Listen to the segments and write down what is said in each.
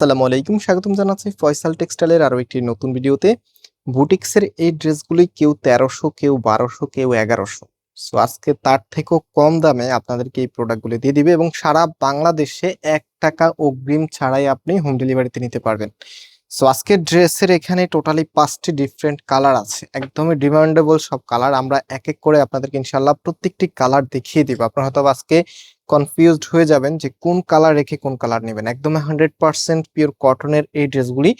আসসালামু আলাইকুম, স্বাগতম জানাচ্ছি ফয়সাল টেক্সটাইলের আরও একটি নতুন ভিডিওতে। বুটিক্সের এই ড্রেসগুলি কেউ তেরোশো, কেউ বারোশো, কেউ এগারোশো। সো আজকে তার থেকেও কম দামে আপনাদেরকে এই প্রোডাক্টগুলি দিয়ে দিবে এবং সারা বাংলাদেশে এক টাকা অগ্রিম ছাড়াই আপনি হোম ডেলিভারিতে নিতে পারবেন। সো আজকে ড্রেসের এখানে টোটালি পাঁচটি ডিফারেন্ট কালার আছে। একদমই ডিমান্ডেবল সব কালার আমরা এক এক করে আপনাদেরকে ইনশাল্লাহ প্রত্যেকটি কালার দেখিয়ে দিব। আপনারা হয়তো আজকে কনফিউজড হয়ে যাবেন যে কোন কালার রেখে কোন কালার নেবেন। একদমই হান্ড্রেড পার্সেন্ট পিওর কটনের এই ড্রেসগুলি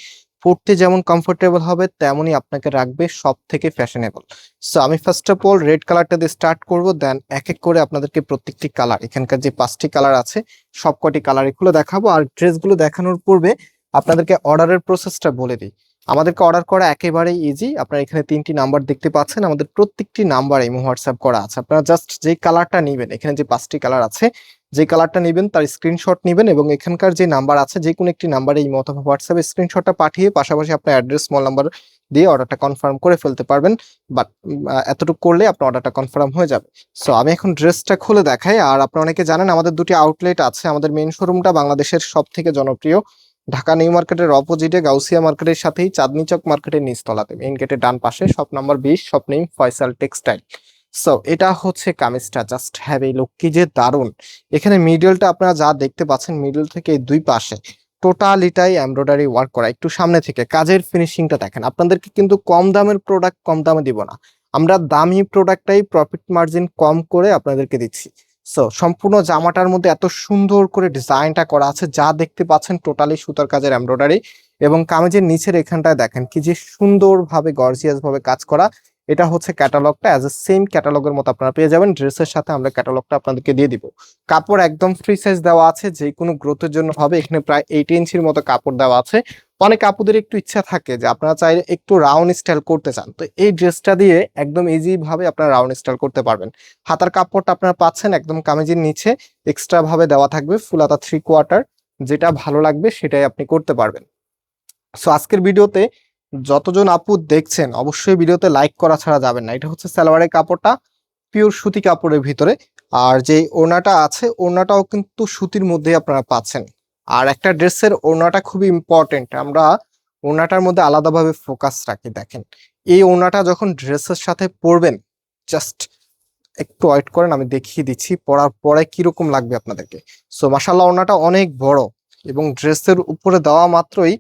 পড়তে যেমন কমফোর্টেবল হবে, তেমনই আপনাকে রাখবে সব থেকে ফ্যাশনেবল সো আমি ফার্স্ট অফ অল রেড কালারটা দিয়ে স্টার্ট করব দেন এক এক করে আপনাদেরকে প্রত্যেকটি কালার এখানকার যে পাঁচটি কালার আছে সব কটি কালার এগুলো দেখাবো। আর ড্রেসগুলো দেখানোর পূর্বে আপনাদেরকে অর্ডারের প্রসেসটা বলে দিই। আমাদেরকে অর্ডার করা একেবারে ইজি আপনারা এখানে তিনটি নাম্বার দেখতে পাচ্ছেন। আমাদের প্রত্যেকটি নাম্বার এই হোয়াটসঅ্যাপ করা আছে। আপনারা জাস্ট যে কালারটা নেবেন, এখানে যে পাঁচটি কালার আছে, যে কালারটা নেবেন, তার স্ক্রিনশট নেবেন এবং এখানকার যে নাম্বার আছে যে কোনো একটি নাম্বারে এই মতো হোয়াটসঅ্যাপে স্ক্রিনশটটা পাঠিয়ে পাশাপাশি আপনার অ্যাড্রেস মোবাইল নাম্বার দিয়ে অর্ডারটা কনফার্ম করে ফেলতে পারবেন। বাট এতটুকু করলে আপনার অর্ডারটা কনফার্ম হয়ে যাবে। সো আমি এখন ড্রেসটা খুলে দেখাই। আর আপনারা অনেকে জানেন, আমাদের দুটি আউটলেট আছে। আমাদের মেন শোরুমটা বাংলাদেশের সব থেকে জনপ্রিয়। ঢাকা নিউ মার্কেটের অপোজিটে গাউসিয়া মার্কেটের সাথেই চাঁদনি চক মার্কেটের নিচতলাতে মেইন গেটের ডান পাশে শপ নাম্বার বিশ shop name Faisal textile so এটা হচ্ছে কামিজটা জাস্ট হ্যাভ এই লুক কি যে দারুণ। এখানে মিডলটা আপনারা যা দেখতে পাচ্ছেন মিডল থেকে দুই পাশে টোটালিটাই এমব্রয়ডারি ওয়ার্ক করা। একটু সামনে থেকে, কাজের ফিনিশিংটা দেখেন। আপনাদেরকে কিন্তু কম দামের প্রোডাক্ট কম দামে দিব না। আমরা দামি প্রোডাক্টটাই প্রফিট মার্জিন কম করে আপনাদেরকে দিচ্ছি। সো সম্পূর্ণ জামাটার মধ্যে এত সুন্দর করে ডিজাইনটা করা আছে, যা দেখতে পাচ্ছেন টোটালি সুতার কাজের এমব্রয়ডারি এবং কামিজের নিচের এখানটায় দেখেন কি যে সুন্দরভাবে গর্জিয়াস ভাবে কাজ করা। এটা হচ্ছে ক্যাটালগটা অ্যাজ এ সেম ক্যাটালগের মতো আপনারা পেয়ে যাবেন। ড্রেসের সাথে আমরা ক্যাটালগটা আপনাদেরকে দিয়ে দিব। কাপড় একদম ফ্রি সাইজ দেওয়া আছে যে কোনো গ্রোথের জন্য হবে। এখানে প্রায় এইট ইঞ্চির মতো কাপড় দেওয়া আছে। অনেক আপুদের একটু ইচ্ছা থাকে যে আপনারা চাইলে একটু রাউন্ড স্টাইল করতে চান। তো এই ড্রেসটা দিয়ে একদম ইজি ভাবে আপনারা রাউন্ড স্টাইল করতে পারবেন। হাতার কাপড়টা আপনারা পাচ্ছেন একদম কামিজের নিচে। এক্সট্রা ভাবে দেওয়া থাকবে ফুল হাতা থ্রি কোয়ার্টার যেটা ভালো লাগবে সেটাই আপনি করতে পারবেন। সো আজকের ভিডিওতে যতজন আপু দেখছেন, অবশ্যই ভিডিওতে লাইক করা ছাড়া যাবেন না। এটা হচ্ছে সালোয়ারের কাপড়টা পিওর সুতি কাপড়ের ভিতরে। আর যে ওড়নাটা আছে, ওড়নাটাও কিন্তু সুতির মধ্যে আপনারা পাচ্ছেন। আর একটা ড্রেসের ওড়নাটা খুবই ইম্পর্টেন্ট আমরা ওড়নাটার মধ্যে আলাদাভাবে ফোকাস রাখি, দেখেন। এই ওড়নাটা যখন ড্রেসের সাথে পরবেন জাস্ট একটু ওয়েট করেন, আমি দেখিয়ে দিচ্ছি, পরার পরে কীরকম লাগবে আপনাদেরকে। সো মাসাল্লাহ ওড়নাটা অনেক বড় এবং ড্রেসের উপরে দেওয়া মাত্রই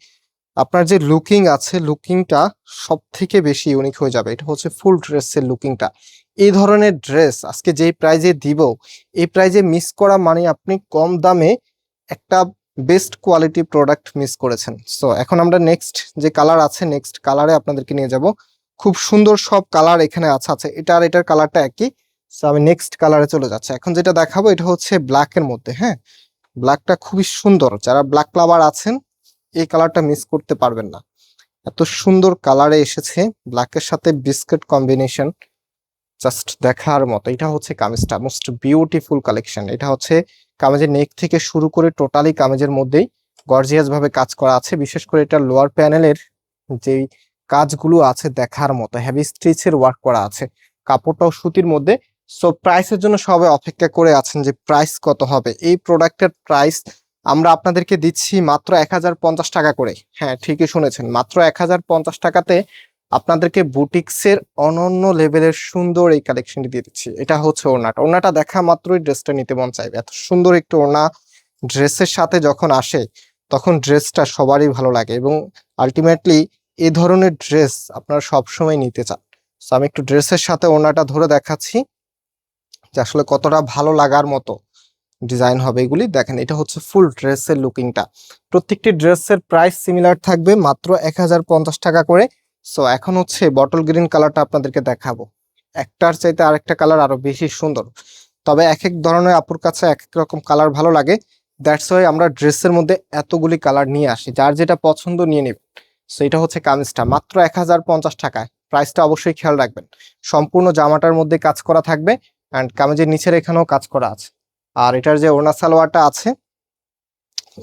আপনার যে লুকিং আছে লুকিংটা সব থেকে বেশি ইউনিক হয়ে যাবে। এটা হচ্ছে ফুল ড্রেসের লুকিংটা এই ধরনের ড্রেস আজকে যেই প্রাইজে দিব, এই প্রাইজে মিস করা মানে আপনি কম দামে একটা বেস্ট কোয়ালিটি প্রোডাক্ট মিস করেছেন। সো এখন আমরা নেক্সট যে কালার আছে নেক্সট কালারে আপনাদেরকে নিয়ে যাব। খুব সুন্দর সব কালার এখানে আছে আছে। এটা আর এটার কালারটা একই। সো আমি নেক্সট কালারে চলে যাচ্ছি। এখন যেটা দেখাবো, এটা হচ্ছে ব্ল্যাক এর মধ্যে হ্যাঁ? ব্ল্যাকটা খুবই সুন্দর। যারা ব্ল্যাক লাভার আছেন এই কালারটা মিস করতে পারবেন না। এত সুন্দর কালারে এসেছে ব্ল্যাকের সাথে বিস্কিট কম্বিনেশন জাস্ট দেখার মতো। এটা হচ্ছে কামিজটা মোস্ট বিউটিফুল কালেকশন এটা হচ্ছে কামিজের নেক থেকে শুরু করে টোটালি কামিজের মধ্যেই গর্জিয়াস ভাবে কাজ করা আছে। বিশেষ করে এটা লোয়ার প্যানেলের যেই কাজগুলো আছে দেখার মতো হেভি স্টিচের ওয়ার্ক করা আছে। কাপড়টাও সুতির মধ্যে। সো প্রাইসের জন্য সবাই অপেক্ষা করে আছেন যে প্রাইস কত হবে। এই প্রোডাক্টের প্রাইস আমরা আপনাদেরকে দিচ্ছি মাত্র এক হাজার পঞ্চাশ টাকা করে। হ্যাঁ ঠিকই শুনেছেন, মাত্র এক হাজার পঞ্চাশ টাকাতে আপনাদেরকে বুটিক্সের অনন্য লেভেলের সুন্দর এই কালেকশনটি দিয়ে দিচ্ছি। এটা হচ্ছে ওড়নাটা। ওড়নাটা দেখা মাত্রই ড্রেসটা নিতে মন চাইবে। এত সুন্দর একটু ওড়না ড্রেসের সাথে যখন আসে, তখন ড্রেসটা সবারই ভালো লাগে এবং আলটিমেটলি এ ধরনের ড্রেস আপনারা সবসময় নিতে চান। তো আমি একটু ড্রেসের সাথে ওড়নাটা ধরে দেখাচ্ছি যে আসলে কতটা ভালো লাগার মতো। ডিজাইন হবে এগুলি। দেখেন, এটা হচ্ছে ফুল ড্রেসের লুকিংটা। প্রত্যেকটি ড্রেসের প্রাইস সিমিলার থাকবে মাত্র এক হাজার পঞ্চাশ টাকা করে। সো, এখন হচ্ছে বটল গ্রিন কালারটা আপনাদেরকে দেখাবো। একটার চাইতে আরেকটা কালার আরও বেশি সুন্দর। তবে এক এক ধরনের আপুর কাছে এক এক রকম কালার ভালো লাগে। দ্যাটস ওয়াই আমরা ড্রেসের মধ্যে এতগুলি কালার নিয়ে আসি। যার যেটা পছন্দ নিয়ে নেবেন। সো, এটা হচ্ছে কামিজটা। মাত্র এক হাজার পঞ্চাশ টাকায়। প্রাইসটা অবশ্যই খেয়াল রাখবেন। সম্পূর্ণ জামাটার মধ্যে কাজ করা থাকবে। অ্যান্ড কামিজের নিচের এখানেও কাজ করা আছে। আর এটার যে ওনা সালোয়ারটা আছে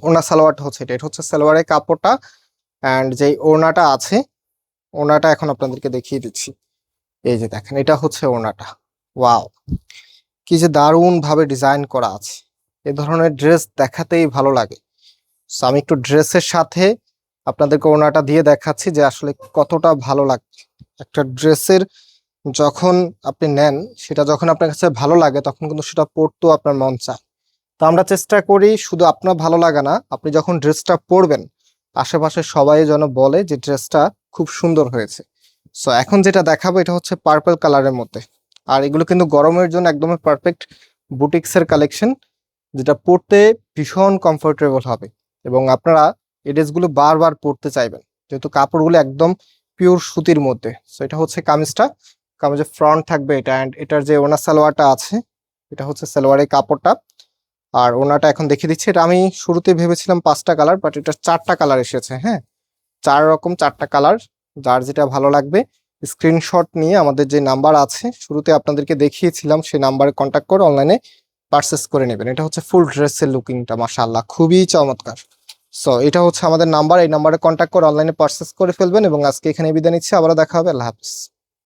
ওনা সালোয়ারটা হচ্ছে এটা এটা হচ্ছে সালোয়ারের কাপড়টা অ্যান্ড যেই ওড়নাটা আছে, ওড়নাটা এখন আপনাদেরকে দেখিয়ে দিচ্ছি। এই যে দেখেন, এটা হচ্ছে ওড়নাটা। ওয়াও! কি যে দারুণ ভাবে ডিজাইন করা আছে। এ ধরনের ড্রেস দেখাতেই ভালো লাগে। সো আমি একটু ড্রেসের সাথে আপনাদেরকে ওনাটা দিয়ে দেখাচ্ছি যে আসলে কতটা ভালো লাগছে একটা ড্রেসের যখন আপনি নেন, সেটা যখন আপনার কাছে ভালো লাগে, তখন কিন্তু সেটা পরতেও আপনার মন চায়। তো আমরা চেষ্টা করি শুধু আপনার ভালো লাগা না, আপনি যখন ড্রেসটা পরবেন, আশেপাশে সবাই যেন বলে যে ড্রেসটা খুব সুন্দর হয়েছে। সো এখন যেটা দেখাবো, এটা হচ্ছে পার্পল কালারের মধ্যে। আর এগুলো কিন্তু গরমের জন্য একদমই পারফেক্ট বুটিক্সের কালেকশন যেটা পরতে ভীষণ কমফোর্টেবল হবে। এবং আপনারা এই ড্রেসগুলো বারবার পরতে চাইবেন, যেহেতু কাপড়গুলো একদম পিওর সুতির মধ্যে। সো এটা হচ্ছে কামিজটা। কামিজের ফ্রন্ট থাকবে এটা অ্যান্ড এটার যে ওনার সালোয়ারটা আছে, এটা হচ্ছে সালোয়ারের কাপড়টা। আর ওনাটা এখন দেখিয়ে দিচ্ছি, এটা আমি শুরুতে ভেবেছিলাম পাঁচটা কালার বাট এটা চারটা কালার এসেছে হ্যাঁ? চার রকম চারটা কালার যার যেটা ভালো লাগবে স্ক্রিনশট নিয়ে আমাদের যে নাম্বার আছে, শুরুতে আপনাদেরকে দেখিয়েছিলাম সেই নাম্বারে কন্ট্যাক্ট করে অনলাইনে পারচেস করে নেবেন। এটা হচ্ছে ফুল ড্রেসের লুকিংটা মাশাআল্লাহ, খুবই চমৎকার। সো এটা হচ্ছে আমাদের নাম্বার এই নাম্বারে কন্ট্যাক্ট করে অনলাইনে পারচেস করে ফেলবেন, এবং আজকে এখানে বিদায় নিচ্ছি, আবারও দেখা হবে, আল্লাহ হাফিজ।